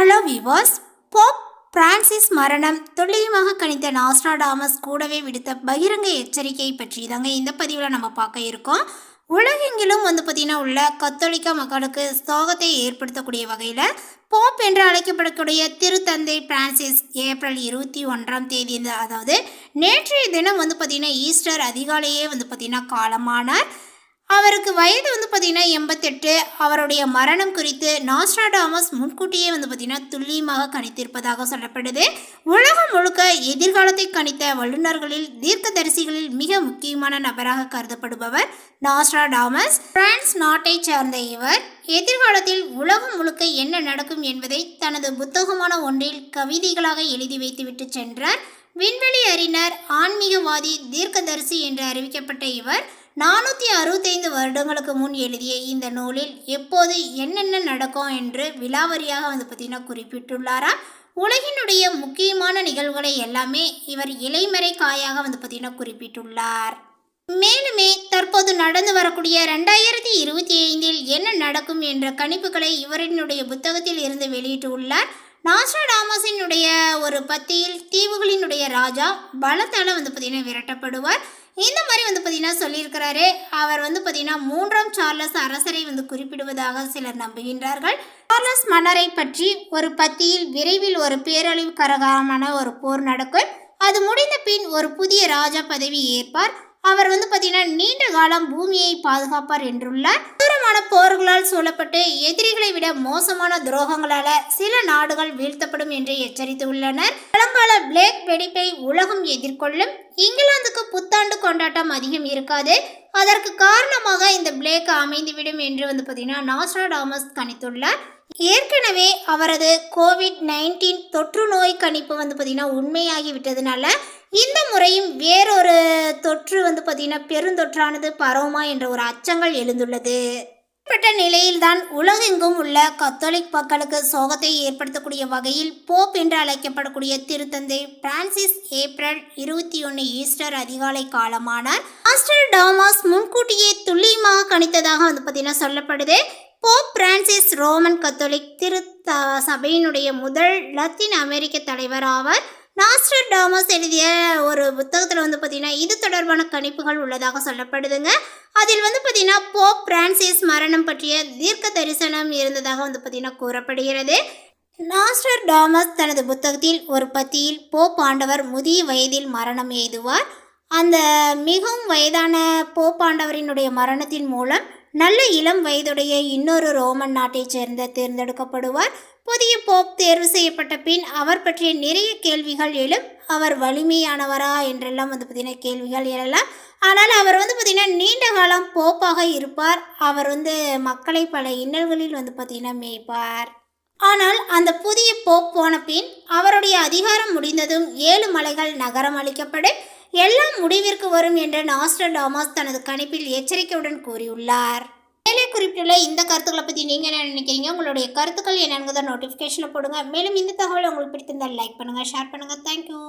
Hello விவாஸ் Pope Francis மரணம். துல்லியமாக கணித்த Nostradamus கூடவே விடுத்த பகிரங்க எச்சரிக்கை பற்றி தாங்க இந்த பதிவில் நம்ம பார்க்க இருக்கோம். உலகெங்கிலும் வந்து பார்த்திங்கன்னா உள்ள கத்தோலிக்க மக்களுக்கு சோகத்தை ஏற்படுத்தக்கூடிய வகையில் போப் என்று அழைக்கப்படக்கூடிய திருத்தந்தை பிரான்சிஸ் ஏப்ரல் இருபத்தி ஒன்றாம் தேதி அதாவது நேற்றைய தினம் வந்து பார்த்திங்கன்னா ஈஸ்டர் அதிகாலையே வந்து பார்த்திங்கன்னா காலமானார். அவருக்கு வயது வந்து பார்த்திங்கன்னா எண்பத்தெட்டு. அவருடைய மரணம் குறித்து நாஸ்டாடாமஸ் முன்கூட்டியே வந்து பார்த்திங்கன்னா துல்லியமாக கணித்திருப்பதாக சொல்லப்படுது. உலகம் முழுக்க எதிர்காலத்தை கணித்த வல்லுநர்களில் தீர்க்கதரிசிகளில் மிக முக்கியமான நபராக கருதப்படுபவர் நாஸ்டாடாமஸ் பிரான்ஸ் நாட்டைச் சார்ந்த இவர். எதிர்காலத்தில் உலகம் முழுக்க என்ன நடக்கும் என்பதை தனது புத்தகமான ஒன்றில் கவிதைகளாக எழுதி வைத்துவிட்டு சென்றார். விண்வெளி அறிஞர் ஆன்மீகவாதி தீர்க்கதரிசி என்று அறிவிக்கப்பட்ட இவர் நானூற்றி அறுபத்தைந்து வருடங்களுக்கு முன் எழுதிய இந்த நூலில் எப்போது என்னென்ன நடக்கும் என்று விலாவரியாக வந்து பார்த்திங்கன்னா குறிப்பிட்டுள்ளாரா? உலகினுடைய முக்கியமான நிகழ்வுகளை எல்லாமே இவர் இலைமறை காயாக வந்து பார்த்திங்கன்னா குறிப்பிட்டுள்ளார். மேலுமே தற்போது நடந்து வரக்கூடிய ரெண்டாயிரத்தி இருபத்தி ஐந்தில் என்ன நடக்கும் என்ற கணிப்புகளை இவரினுடைய புத்தகத்தில் இருந்து வெளியிட்டுள்ளார். நாஸ்ட்ராடாமஸினுடைய ஒரு பத்தியில் தீவுகளினுடைய ராஜா பலத்தால் வந்து பார்த்தீங்கன்னா விரட்டப்படுவார். இந்த மாதிரி வந்து பார்த்தீங்கன்னா சொல்லியிருக்கிறாரு. அவர் வந்து பார்த்தீங்கன்னா மூன்றாம் சார்லஸ் அரசரை வந்து குறிப்பிடுவதாக சிலர் நம்புகின்றார்கள். சார்லஸ் மன்னரை பற்றி ஒரு பத்தியில் விரைவில் ஒரு பேரழிவு கரகரமான ஒரு போர் நடக்கும். அது முடிந்த பின் ஒரு புதிய ராஜா பதவி ஏற்பார். அவர் வந்து பார்த்தீங்கன்னா நீண்ட காலம் பூமியை பாதுகாப்பார் என்றுள்ளார். தூரமான போர்களால் சூழப்பட்டு எதிரிகளை விட மோசமான துரோகங்களால சில நாடுகள் வீழ்த்தப்படும் என்று எச்சரித்துள்ளனர். பழங்கால பிளேக் வெடிப்பை உலகம் எதிர்கொள்ளும் இங்கிலாந்துக்கு புத்தாண்டு கொண்டாட்டம் அதிகம் இருக்காது. அதற்கு காரணமாக இந்த பிளேக் அமைந்துவிடும் என்று வந்து பார்த்தீங்கன்னா நாஸ்ட்ராடாமஸ் கணித்துள்ளார். ஏற்கனவே அவரது கோவிட் நைன்டீன் தொற்று நோய் கணிப்பு வந்து பார்த்திங்கன்னா உண்மையாகி விட்டதுனால இந்த முறையும் வேறொரு தொற்று வந்து பார்த்திங்கன்னா பெருந்தொற்றானது பரவுமா என்ற ஒரு அச்சங்கள் எழுந்துள்ளது. இப்படிப்பட்ட நிலையில்தான் உலகெங்கும் உள்ள கத்தோலிக் மக்களுக்கு சோகத்தை ஏற்படுத்தக்கூடிய வகையில் போப் என்று அழைக்கப்படக்கூடிய திருத்தந்தை பிரான்சிஸ் ஏப்ரல் இருபத்தி ஒன்று ஈஸ்டர் அதிகாலை காலமானார். மாஸ்டர் டாமாஸ் முன்கூட்டியே துல்லியமாக கணித்ததாக வந்து பார்த்தீங்கன்னா சொல்லப்படுது. போப் பிரான்சிஸ் ரோமன் கத்தோலிக் திரு சபையினுடைய முதல் லத்தீன் அமெரிக்க தலைவர் ஆவார். நாஸ்டர் டாமஸ் எழுதிய ஒரு புத்தகத்தில் வந்து பார்த்திங்கன்னா இது தொடர்பான கணிப்புகள் உள்ளதாக சொல்லப்படுதுங்க. அதில் வந்து பார்த்திங்கன்னா போப் பிரான்சிஸ் மரணம் பற்றிய தீர்க்க தரிசனம் இருந்ததாக வந்து பார்த்தீங்கன்னா கூறப்படுகிறது. நாஸ்டர் டாமஸ் தனது புத்தகத்தில் ஒரு பத்தியில் போப் ஆண்டவர் முதிய வயதில் மரணம் எய்துவார். அந்த மிகவும் வயதான போப் ஆண்டவரினுடைய மரணத்தின் மூலம் நல்ல இளம் வயதுடைய இன்னொரு ரோமன் நாட்டைச் சேர்ந்த தேர்ந்தெடுக்கப்படுவார். புதிய போப் தேர்வு செய்யப்பட்ட பின் அவர் பற்றிய நிறைய கேள்விகள் எழும். அவர் வலிமையானவரா என்றெல்லாம் வந்து பார்த்தீங்கன்னா கேள்விகள் எழலாம். ஆனால் அவர் வந்து பார்த்திங்கன்னா நீண்ட காலம் போப்பாக இருப்பார். அவர் வந்து மக்களை பல இன்னல்களில் வந்து பார்த்திங்கன்னா மேய்ப்பார். ஆனால் அந்த புதிய போப் போன பின் அவருடைய அதிகாரம் முடிந்ததும் ஏழு மலைகள் நகரம் அளிக்கப்படும். எல்லாம் முடிவிற்கு வரும் என்று நாஸ்ட்ரடாமஸ் தனது கணிப்பில் எச்சரிக்கையுடன் கூறியுள்ளார். மேலே குறிப்பிட்டுள்ள இந்த கருத்துக்களை பற்றி நீங்கள் என்ன நினைக்கிறீங்க? உங்களுடைய கருத்துக்கள் என்னங்கிறத நோட்டிஃபிகேஷனில் போடுங்க. மேலும் இந்த தகவல் உங்களுக்கு பிடித்திருந்தால் லைக் பண்ணுங்கள் ஷேர் பண்ணுங்கள் தேங்க்யூ